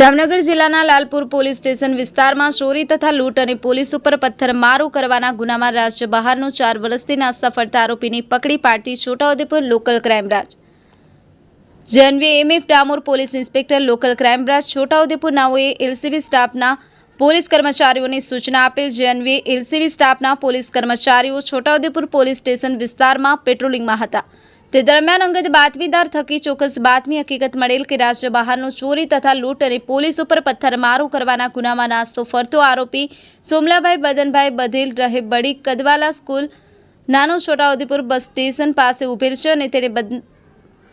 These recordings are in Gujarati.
જામનગર જિલ્લાના લાલપુર પોલીસ સ્ટેશન વિસ્તારમાં ચોરી તથા લૂંટ અને પોલીસ ઉપર પથ્થરમારો કરવાના ગુનામાં રાજ્ય બહારનો ચાર વર્ષથી નાસ્તા ફરતા આરોપીની પકડી પાડતી Chhotaudepur local crime branch. JNV MF Damor police inspector local crime branch Chhotaudepur નાઓએ LCB સ્ટાફના પોલીસ કર્મચારીઓને સૂચના આપેલ જેએનવી એલસીબી સ્ટાફના પોલીસ કર્મચારીઓ છોટાઉદેપુર પોલીસ સ્ટેશન વિસ્તારમાં પેટ્રોલિંગમાં હતા. તે દરમિયાન અંગત બાતમીદાર થકી ચોક્કસ બાતમી હકીકત મળેલ કે રાજ્ય બહારનો ચોરી તથા લૂંટ અને પોલીસ ઉપર પથ્થરમારો કરવાના ગુનામાં નાસ્તો ફરતો આરોપી સોમલાભાઈ બદનભાઈ બધેલ રહે બડી કદવાલા સ્કૂલ, નાનું છોટાઉદેપુર બસ સ્ટેશન પાસે ઉભેલ છે અને તેને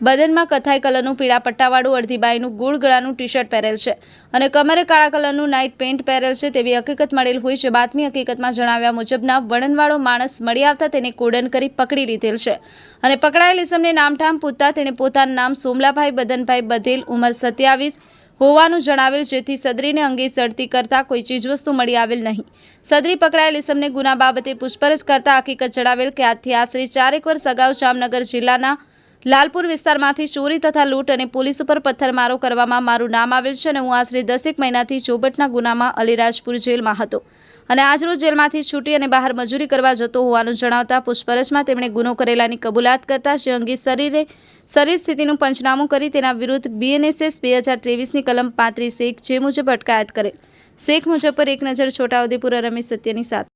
બદનમાં કથાઈ કલરનું પીળા પટ્ટાવાળું અડધી ગોળ ગળાનું ટી શર્ટ પહેરેલ છે અને કમરે કાળા કલરનું નાઇટ પેન્ટ પહેરેલ છે તેવી હકીકત મળેલ હોય છે. બાતમી હકીકતમાં જણાવ્યા મુજબના વળણવાળો માણસ મળી આવતા તેને કોડન કરી પકડી લીધેલ છે અને પકડાયેલ ઇસમને નામઠામ પૂછતા તેણે પોતાનું નામ સોમલાભાઈ બદનભાઈ બધેલ ઉંમર સત્યાવીસ હોવાનું જણાવેલ, જેથી સદરીને અંગે સડતી કરતા કોઈ ચીજવસ્તુ મળી આવેલ નહીં. સદરી પકડાયેલ ઇસમને ગુના બાબતે પૂછપરછ કરતા હકીકત જણાવેલ કે આજથી આશરે ચારેક વર્ષ અગાઉ જામનગર જિલ્લાના લાલપુર વિસ્તારમાંથી ચોરી તથા લૂંટ અને પોલીસ ઉપર પથ્થરમારો કરવામાં મારું નામ આવેલ છે અને હું આશરે દસેક મહિનાથી ચોબટના ગુનામાં અલીરાજપુર જેલમાં હતો. અને આજરોજ જેલમાંથી છૂટી અને બહાર મજૂરી કરવા જતો હોવાનું જણાવતા પૂછપરછમાં તેમણે ગુનો કરેલાની કબૂલાત કરતા જે અંગે શરીરે શરીર સ્થિતિનું પંચનામું કરી તેના વિરુદ્ધ બીએનએસએસ બે હજાર ત્રેવીસની કલમ પાંત્રીસ એક જે મુજબ અટકાયત કરેલ. શેખ મુજબ પર એક નજર છોટાઉદેપુર રમેશ સત્યની સાથે.